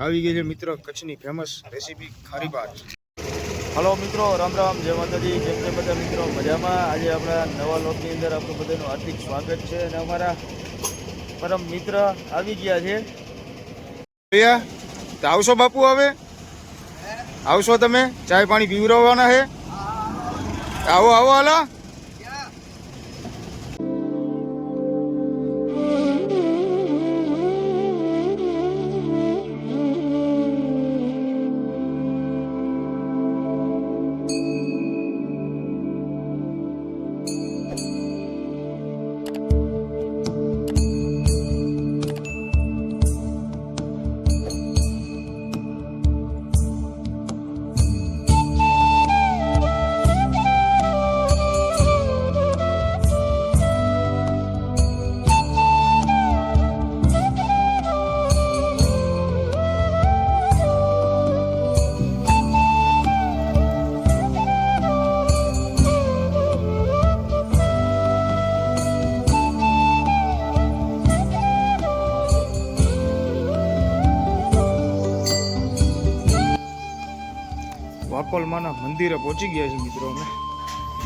આવી ગઈ છે મિત્રો કચ્છની ફેમસ રેસીપી ખારી ભાત. હલો મિત્રો રામ રામ જય માતાજી કેમ છે બધા મિત્રો? મજામાં? આજે આપણા નવા લોકની અંદર આપણું બધાનું હાર્દિક સ્વાગત છે અને અમારા પરમ મિત્ર આવી ગયા છે. તો આવશો બાપુ હવે? આવશો તમે? ચાય પાણી પીવરાવવાના છે? આવો આવો હાલા. વાકોલમાના મંદિરે પહોંચી ગયા છે મિત્રો અમે.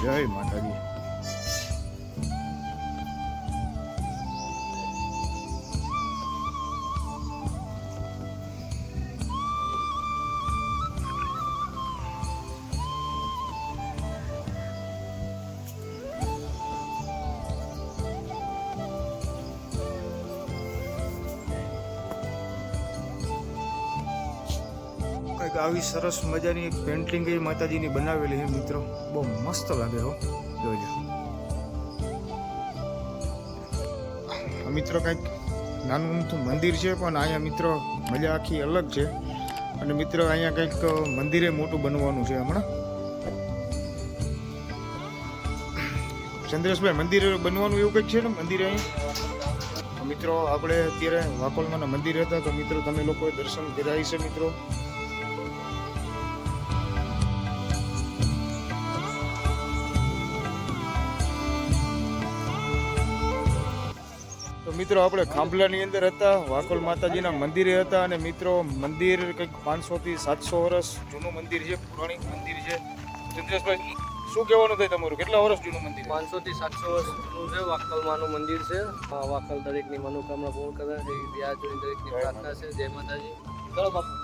જય માતાજી. આવી સરસ મજાની પેન્ટિંગ એ માતાજીની બનાવેલી છે મિત્રો. બહુ મસ્ત લાગે હો. જોજો આ મિત્રો કંઈક નાનું અમથું મંદિર છે, પણ અહીંયા મિત્રો મજા આખી અલગ છે. અને મિત્રો અહીંયા કંઈક મંદિરે મોટું બનવાનું છે હમણાં. ચંદ્રેશભાઈ, મંદિર બનવાનું એવું કંઈક છે ને મંદિરે અહીં? મિત્રો, આપણે અત્યારે વાકોલમાંના મંદિર હતા, તો મિત્રો તમે લોકોએ દર્શન કર્યા છે, મિત્રો. મિત્રો આપણે ખાંભલાની અંદર હતા વાકોલ માતાજીના મંદિરે હતા અને મિત્રો મંદિર કંઈક પાંચસો થી સાતસો વર્ષ જૂનું મંદિર છે પૌરાણિક મંદિર છે. ચંદ્રેશભાઈ શું કહેવાનું થાય તમારું? કેટલા વર્ષ જૂનું મંદિર? પાંચસો થી સાતસો વર્ષ જૂનું છે વાકલમાનું મંદિર છે. વાકલ દરેકની મનોકામના પૂર્ણ કરે એવી વ્યાજોની દરેકની પ્રાર્થના છે. જય માતાજી. ચલો બાપુ.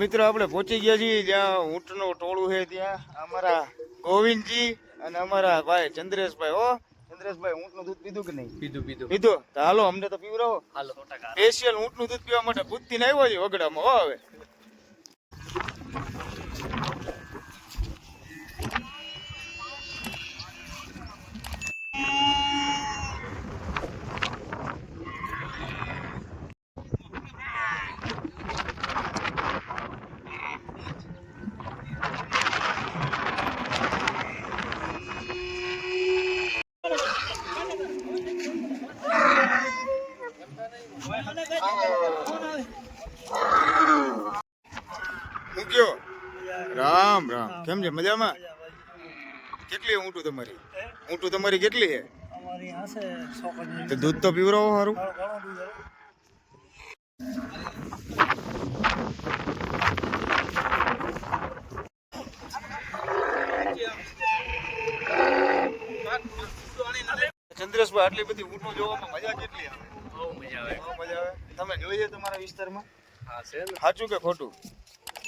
મિત્રો આપણે પહોંચી ગયા છીએ જ્યાં ઊંટનું ટોળું છે ત્યાં. અમારા ગોવિંદજી અને અમારા ભાઈ ચંદ્રેશભાઈ. હો ચંદ્રેશભાઈ ઊંટનું દૂધ પીધું કે નહીં? પીધું પીધું. પીધું? તો હાલો અમને તો પીવડાવો. હાલો સ્પેશિયલ ઊંટનું દૂધ પીવા માટે બુદ્ધિ ને આવ્યો છે વગડામાં. હો હવે મૂક્યો રામ રામ કેમ છે મજામાં? કેટલી ઊંટું તમારી? ઊંટું તમારી કેટલી છે? તો દૂધ તો પીવરાવો સારું ચંદ્રેશભાઈ આટલી બધી ઊંટો જોવામાં મજા કેટલી આવે? બહુ મજા આવે. બહુ મજા આવે. તમે જોઈએ તમારા વિસ્તારમાં? હા છે સાચું કે ખોટું?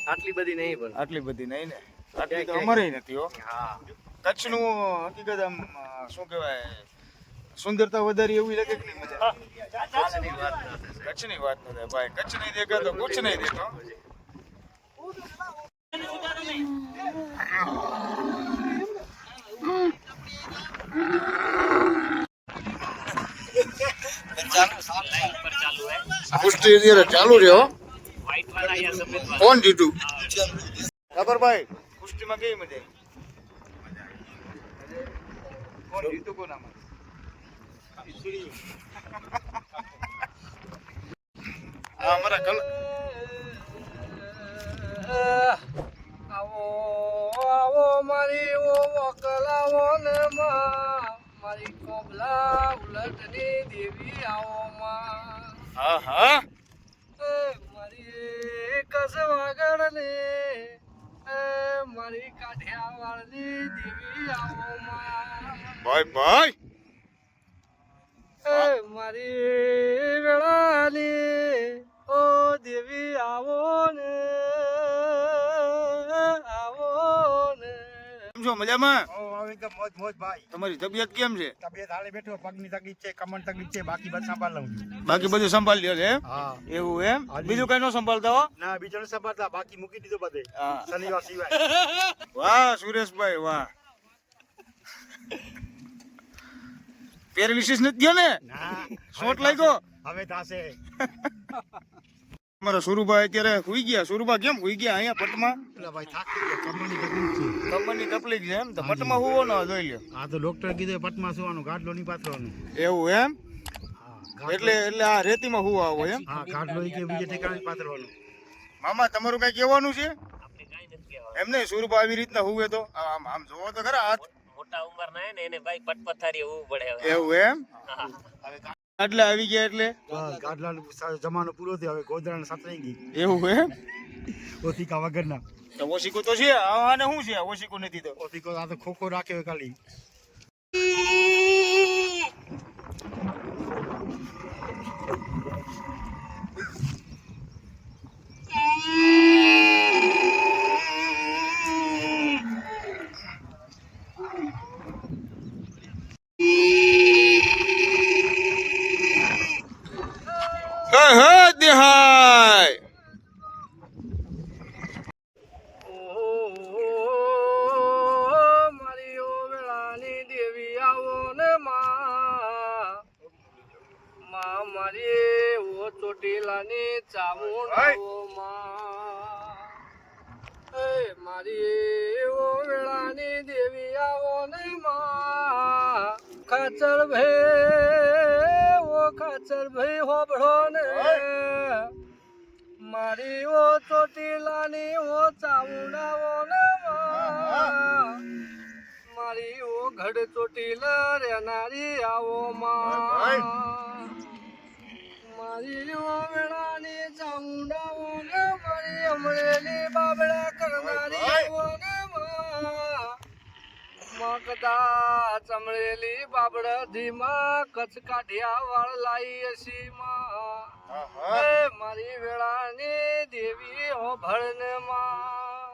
આટલી બધી નહીં પણ. આટલી બધી નહીં ને? આટલી તો ક્યાંય- અમારે નથી હો. હા. કચ્છનું હકીકત આમ અ, શું કહેવાય સુંદરતા વધારી એવી લાગે કે નહીં મજા? કચ્છની વાત ના થશે. કચ્છની વાત ન થાય ભાઈ. કચ્છ નહીં દેખા તો કુછ નહીં દેખા કુસ્તી અત્યારે ચાલુ છે હો કોણ જીતું? ખબરભાઈ કુસ્તીમાં કેવી મજા આવી? કોણ જીતું કોણ આમાં? અમારા કલ આવો આવો મારી ઓ માં. મારી કોબલા ઉલટની દેવી આવો માં. હા હા. એ મારી કસવાગડને એ મારી કાઠિયાવાડની દેવી આવો માં. ભાઈ ભાઈ! મારી વેળાની ઓ દેવી આવો ને. છો? મજામાં? મોજ મોજ ભાઈ. તમારી તબિયત કેમ છે? તબિયત હાલે બેઠો પગની તકલીફ છે કમર તકલીફ છે બાકી બધું સંભાળ લઉં બાકી બધું સંભાળી લ્યો છે એવું એમ? બીજું કઈ ન સંભાળતા હો? ના બીજો ને સંભાળતા. બાકી મૂકી દીધો બધે. શનિવાર સિવાય. વાહ સુરેશભાઈ વાહ. પેરાલિસિસ નથી ગયો ને. શોટ લાગ્યો? હવે થાશે. અમારા સુરુભાઈ અત્યારે સુઈ ગયા. સુરુભા કેમ સુઈ ગયા અહીંયા પટમાં? એટલે ભાઈ થાકી ગયા કમરની તકલીફ છે. કમરની તકલીફ છે એમ? તો પટમાં હુવો ન જોઈ લે આ તો ડોક્ટર કીધું પટમાં સુવાનું ગાડલો ની પાથરવાનું. એવું એમ? હા એટલે એટલે આ રેતીમાં હુવા આવો એમ? હા ગાડલો કે બીજે ઠેકાણે પાથરવાનું. મામા તમારું કઈ કહેવાનું છે? એમ નહીં સુરભા આવી રીતના હુવે તો? આમ આમ જોવો તો ખરા હાથ. મોટા ઉંમર ના ને એને ભાઈ પટપથારી હોવું પડે એવું એમ? એટલે આવી ગયા એટલે? ગાડલા જમાનો પૂરો થયો. હવે ગોદરાને સતરાઈ ગઈ. એવું એમ? ઓથિકા વગરના. તો ઓશિકો તો છે. આને શું છે? ઓશિકો નથી તો. ઓથિકો આ તો ખોખો રાખ્યો હોય ખાલી હે હે દેહાય ઓ મારી ઓ વેળાની દેવી આવો ને માં માં મારી ઓ ચોટીલાની ચામુંડ આવો માં એ મારી ઓ વેળાની દેવી આવો ને માં. ખાચર ભાઈ, ઓ ખાચર ભાઈ હોબળો ને મારી ઓ ચોટીલાની ઓ ચામુંડાવો ને માં. મારી ઓ ઘડ ચોટીલા રેનારી આવો માં ઓ વેળાની ચામુંડાવો ને મારી અમરેલી બાબડા કરનારી આવો ને માં. મકદા ચમડેલી બાબડા ધીમા કચ્છ કાઢ્યા વાળ લાઈ હસી માં. એ મારી વેળાની દેવી હો ભળને માં.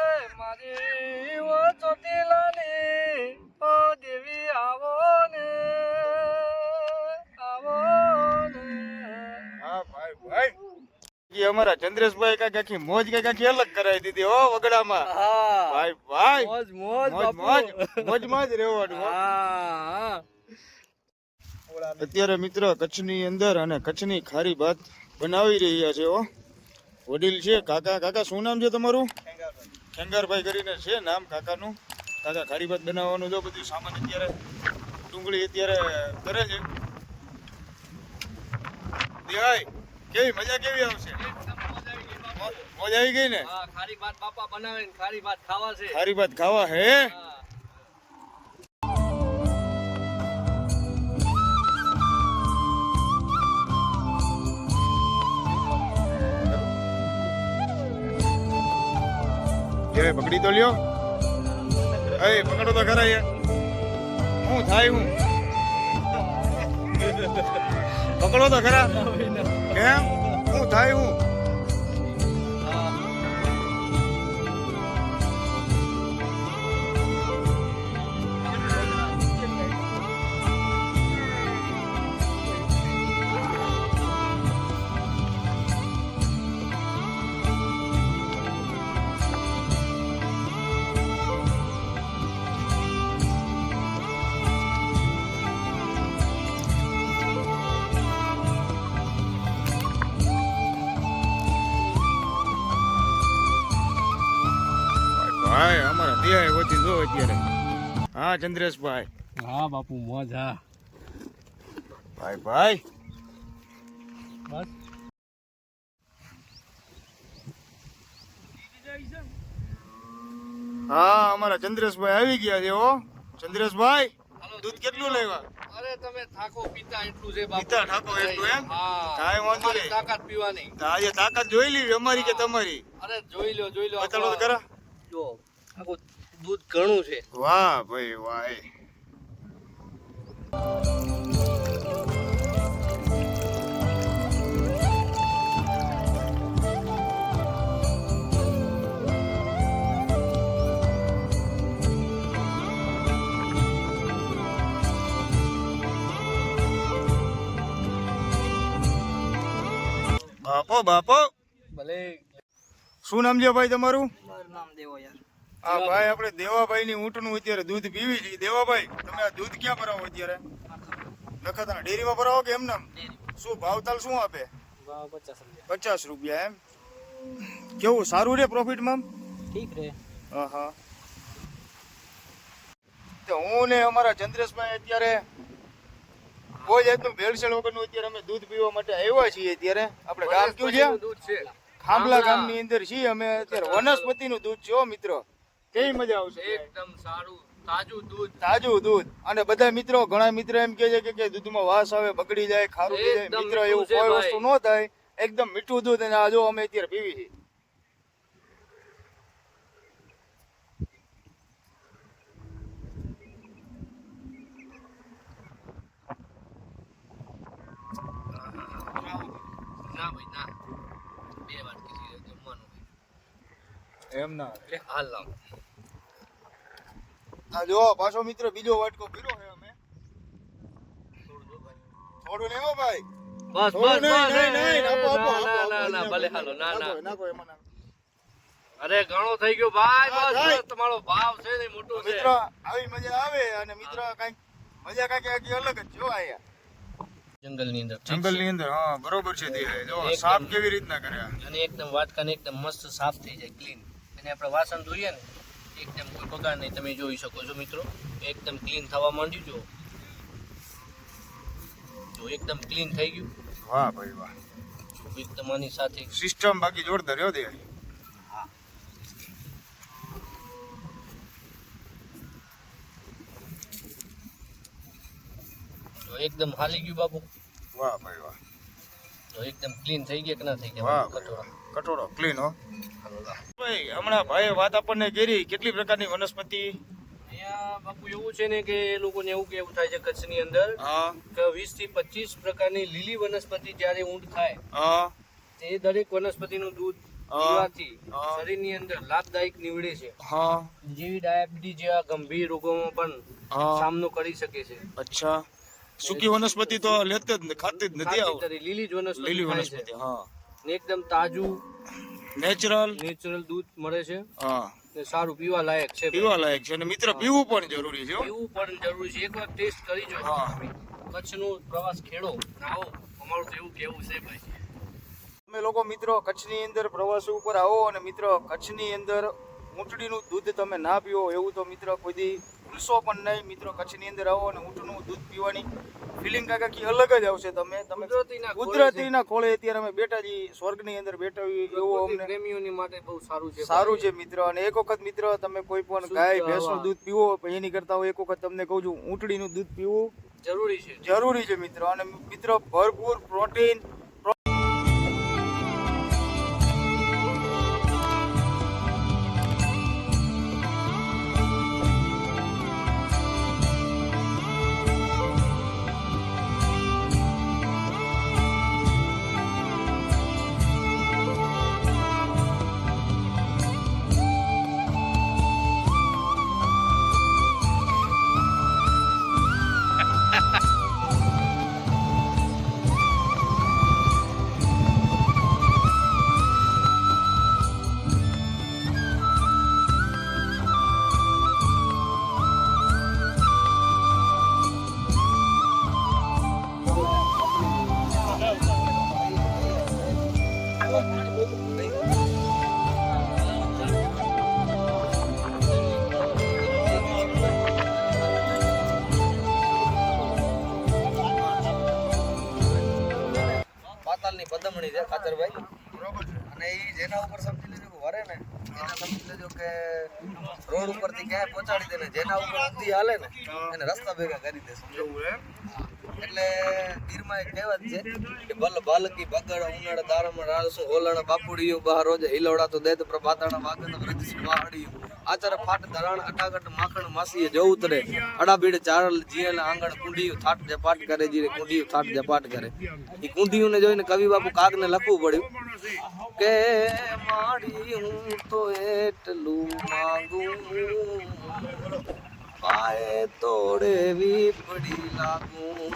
એ મારી ઓ ચોટીલાની ઓ દેવી આવો હા ભાઈ ભાઈ. અમારા ચંદ્રેશભાઈ કાંઈક આખી મોજ કાંઈક આખી અલગ કરાવી દીધી હો વગડામાં. ભાઈ ભાઈ. મોજ મોજ મોજ મોજ. મોજમાં જ રહેવાનું હા. અત્યારે મિત્ર કચ્છની અંદર અને કચ્છની ખારી ભાત બનાવી રહ્યા છે હો. વડીલ છે કાકા કાકા શું નામ છે તમારું? ખેંગારભાઈ કરીને છે નામ કાકાનું. કાકા ખારી ભાત બનાવવાનું જો બધું સામાન અત્યારે ડુંગળી અત્યારે કરે છે. દેવાય કેવી મજા કેવી આવશે? મજા આવી ગઈ ને? હા ખારી ભાત બાપા બનાવે ખારી ભાત ખાવા છે. ખારી ભાત ખાવા હે? હા. પકડી તો લ્યો. એ પકડો તો ખરા યાર શું થાય હું. પકડો તો ખરા કેમ? શું થાય હું ભાઈ અમારા દેહ વધી જો અત્યારે. હા ચંદ્રેશભાઈ. હા બાપુ મોજા ભાઈ ભાઈ. બસ. હા અમારા ચંદ્રેશભાઈ આવી ગયા છે હો. ચંદ્રેશભાઈ દૂધ કેટલું લેવા? અરે તમે થાકો પીતા એટલું છે બાપુ. પીતા થાકો એટલું એમ? હા. કાંઈ વાંધો નહીં. તાકાત પીવાની. આજે તાકાત જોઈ લીધી અમારી કે તમારી? અરે જોઈ લો જોઈ લો. બતાડો કરા. જો આખું દૂધ ઘણું છે. વાહ ભાઈ વાહ. બાપો બાપો. ભલે. શું નામ છે ભાઈ તમારું? મારું નામ દેવો યાર. હા ભાઈ આપણે દેવાભાઈ ની ઊંટનું અત્યારે દૂધ પીવી છે. દેવાભાઈ તમે આ દૂધ ક્યાં ભરાવો અત્યારે? નખત્રા ડેરી માં ભરાવો કે એમ નામ? શું ભાવતાલ શું આપે? પચાસ રૂપિયા. એમ? કેવું સારું રે પ્રોફિટમાં ઠીક રે. હા હા તો હું ને અમારા ચંદ્રેશભાઈ અત્યારે કોઈ જાતનું ભેળસેળ વગરનું અત્યારે અમે દૂધ પીવા માટે આવ્યા છીએ અત્યારે. આપણે ગામ કયું છે? દૂધ છે. ખાંભલા ગામની અંદર છીએ અમે અત્યારે. વનસ્પતિનું દૂધ છે મિત્રો કેવી મજા આવશે? એકદમ સારું તાજું દૂધ. તાજું દૂધ. અને બધા મિત્રો ઘણા મિત્રો એમ કહે છે કે કે દૂધમાં વાસ આવે બગડી જાય ખારું થઈ જાય. મિત્રો એવું કોઈ વસ્તુ ન થાય. એકદમ મીઠું દૂધ અને આ જો અમે અત્યારે પીવી છીએ. ના ભાઈ ના. એમ ના. એટલે હાલ લાવ. આ જો પાછો મિત્ર બીજો વાટકો પીરો હે અમે. થોડું લેવો ભાઈ. બસ બસ ના, ના, ભલે હાલો ના ના. નાખો, એમાં. અરે ઘણો થઈ ગયો ભાઈ બસ તમારો ભાવ છે ને મોટો છે. મિત્ર આવી મજા આવે અને મિત્ર કંઈક મજા કંઈક આખી અલગ જ જો આયા. જંગલની અંદર જંગલની અંદર હા બરોબર છે તે. જો એકદમ. કેવી રીતના કર્યા? અને એકદમ વાટકાને એકદમ મસ્ત સાફ થઈ જાય ક્લીન. અને આપણે વાસણ ધોઈએ ને એકદમ કોઈ બગાડ નહીં. તમે જોઈ શકો છો મિત્રો એકદમ ક્લીન થવા માંડ્યું જો જો એકદમ ક્લીન થઈ ગયું. વાહ ભાઈ વાહ. એકદમ આની સાથે. સિસ્ટમ બાકી જોરદાર રહ્યો દે જો એકદમ હાલી ગયું બાપુ. વાહ ભાઈ વાહ. તો એકદમ ક્લીન થઈ ગયા કે ના થઈ ગયા? વાહ કટોરા. કટોરો ક્લીન હો. ભાઈ હમણાં ભાઈ વાત આપણને કરી કેટલી પ્રકારની વનસ્પતિ? બાપુ એવું છે ને કે એ લોકોને એવું કેવું થાય છે કચ્છની અંદર કે વીસથી પચીસ પ્રકારની લીલી વનસ્પતિ જ્યારે ઊંટ ખાય તે દરેક વનસ્પતિનું દૂધ. પીવાથી શરીરની અંદર લાભદાયક નીવડે છે. હા. જેવી ડાયાબિટીસ જેવા ગંભીર રોગોમાં પણ સામનો કરી શકે છે. અચ્છા. સૂકી વનસ્પતિ તો લેતે જ ખાતી જ નથી લીલી જ વનસ્પતિ લીલી વનસ્પતિ હા. ને એકદમ તાજું નેચરલ. નેચરલ દૂધ મળે છે. હા. ને સારું પીવા લાયક છે પીવા લાયક છે. અને મિત્ર પીવું પણ જરૂરી છે પીવું પણ જરૂરી છે. એકવાર ટેસ્ટ કરી જો હા. કચ્છનો પ્રવાસ ખેડો. ને આવો. અમારું તો એવું કેવું છે ભાઈ. તમે લોકો મિત્રો કચ્છની અંદર પ્રવાસ ઉપર આવો અને મિત્રો કચ્છની અંદર ઊંટડીનું દૂધ તમે ના પીવો એવું તો મિત્ર કોઈ દી ભૂલશો પણ નહીં. મિત્રો કચ્છની અંદર આવો અને ઊંટનું દૂધ પીવાની ફિલિંગ કાકા કી અલગ જ આવશે તમે તમે કુદરતીના ખોળે ખોળે અત્યારે અમે બેઠા છીએ સ્વર્ગની અંદર બેઠા એવું અમને પ્રેમીઓની માટે બહુ સારું છે સારું છે મિત્ર. અને એક વખત મિત્ર તમે કોઈ પણ ગાય. ભેંસનું દૂધ પીવો એની કરતા હું એક વખત તમને કહું છું ઊંટડીનું દૂધ પીવું જરૂરી છે. જરૂરી છે મિત્ર. અને મિત્ર ભરપૂર પ્રોટીન રોડ ઉપરથી ક્યાંય પહોંચાડી દે ને જેના ઉપર ઊંધી હાલે ને એને રસ્તા ભેગા કરી દે એટલે ગીરમાં એક કહેવત છે કે બલ બાલકી બગડ ઉનાળ તારમ રાળસું હોલણ બાપુડિયું બહાર રોજ હિલોડા તો દેત પ્રભાતાણા વાગન વ્રજ વાહડિયું. આચર ફાટ ધરાણ અટાગટ માખણ માસીએ જવું ઉતરે. અડાબીડ ચારલ જીએલ આંગણ કુંડીયું થાટ જપાટ કરે, જીરે કુંડીયું થાટ જપાટ કરે. એ કુંડિયું ને જોઈને કવિ બાપુ કાગને લખવું પડ્યું. કે માડી હું તો એટલું માંગું પાએ તોડે વીપડી લાગું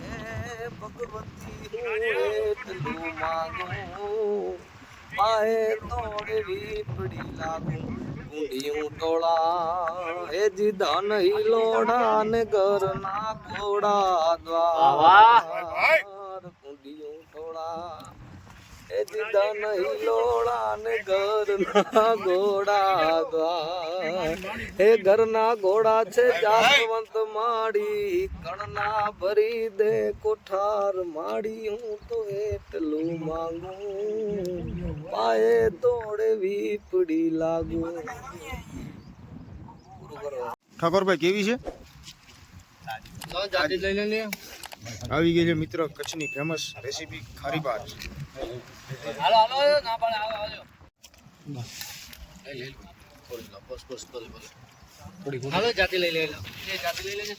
હે ભગવતી હું એટલું માંગું પાએ તોડે વીપડી લાગું કુંડિયું ટોળા હે જી ધન હિલોડા ને ઘરના ઘોડા દ્વાર. કુંડિયું ટોળા એ દીદા નહીં ને ઘરના ઘોડા દ્વાર હે ઘરના ઘોડા છે જાસવંત માડી કણના ભરી દે કોઠાર માડી હું તો એટલું માંગુ. પાયે તોડે વીપડી લાગુ. ઠાકોરભાઈ કેવી છે? જાતિ લઈ લે આવી ગઈ છે મિત્રો કચ્છની ફેમસ રેસીપી ખારી ભાત. હાલો હાલો ના પાડે આવો આવજો હાલો જાતિ લઈ લે જાતે જાતિ લઈ લેજે